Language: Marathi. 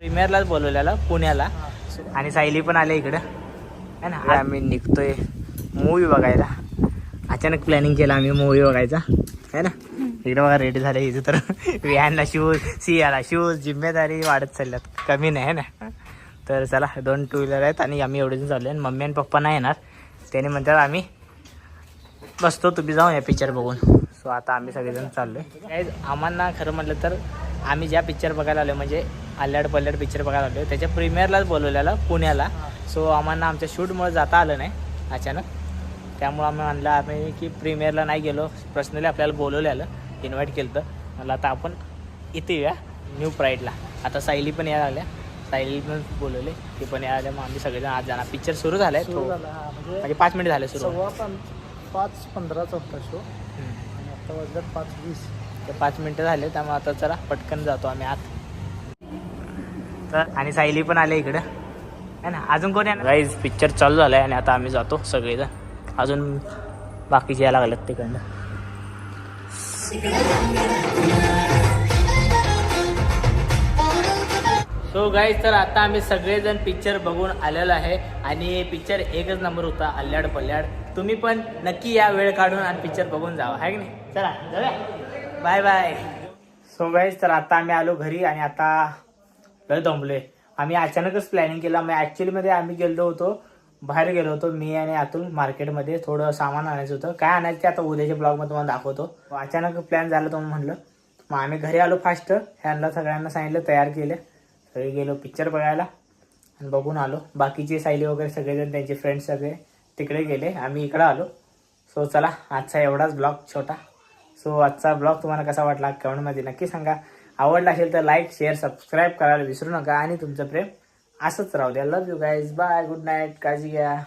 प्रीमियरलाच बोलवलेला पुण्याला. आणि सायली पण आले इकडं. आहे ना? आम्ही निघतोय मूवी बघायला. अचानक प्लॅनिंग केलं आम्ही मूवी बघायचा. है ना? इकडे बघा रेडी झाले इथे तर. विहानला शूज सियाला शूज जिम्मेदारी वाढत चालल्यात. कमी नाही है ना? तर चला दोन टू व्हीलर आहेत आणि आम्ही एवढे जण चाललो आणि मम्मी आणि पप्पा नाही येणार. त्याने म्हणतात आम्ही बसतो तुम्ही जाऊन या पिक्चर बघून. सो आता आम्ही सगळेजण चाललो आहे आम्हाला खरं म्हटलं तर आम्ही ज्या पिक्चर बघायला आलो म्हणजे आल्याड पल्ल्याड पिक्चर बघायला आलो त्याच्या प्रीमियरलाच बोलवलेलं पुण्याला. सो आम्हाला आमच्या शूटमुळे जाता आलं नाही अचानक. त्यामुळं आम्ही म्हणलं आम्ही की प्रीमियरला नाही गेलो. पर्सनली आपल्याला बोलवलेलं इन्व्हाइट केलं तर म्हणलं आता आपण इथे येऊया न्यू प्राईडला आता सायली पण यायला लागल्या. सायली पण बोलवले ती पण यायला. मग आम्ही सगळेजण आज जाणार. पिक्चर सुरू झाला आहे म्हणजे म्हणजे पाच मिनिट झाले सुरू. पाच पंधराचा होता शो. आणि आता वाजल्यात पाच वीस. तर पाच मिनटं झाले त्यामुळे आता चला पटकन जातो आम्ही आत. तर आणि सायली पण आले इकडं. है ना? अजून कोणी गाईज पिक्चर चालू झालाय आणि आता आम्ही जातो सगळेजण. अजून बाकीचे यायला लागलं तिकडनं. सो गाईज तर आता आम्ही सगळेजण पिक्चर बघून आलेलो आहे आणि पिक्चर एकच नंबर होता अल्ल्याड पल्ल्याड तुम्ही पण नक्की या वेळ काढून आणि पिक्चर बघून जावा आहे की नाही? चला जाऊया. बाय बाय सो गाईज तर आता आम्ही आलो घरी आणि आता लय दमले आम्ही अचानकच प्लॅनिंग केलं. मग ॲक्च्युलीमध्ये आम्ही गेलो होतो. बाहेर गेलो होतो मी आणि अतुल मार्केटमध्ये थोडं सामान आणायचं होतं. काय आणायचं ते आता उद्याच्या ब्लॉगमध्ये तुम्हाला दाखवतो. अचानक प्लॅन झाला तुम्ही म्हणलं. मग आम्ही घरी आलो फास्ट ह्यांना सगळ्यांना सांगितलं तयार केले. सगळे गेलो पिक्चर बघायला. आणि बघून आलो. बाकीचे सायली वगैरे सगळेजण त्यांचे फ्रेंड्स सगळे तिकडे गेले. आम्ही इकडं आलो. सो चला आजचा एवढाच ब्लॉग छोटा. सो आजचा ब्लॉग तुम्हाला कसा वाटला कमेंटमध्ये नक्की सांगा. आवडला असेल तर लाईक शेअर सबस्क्राईब करायला विसरू नका आणि तुमचं प्रेम असंच राहू द्या. Love you guys bye good night काळजी घ्या.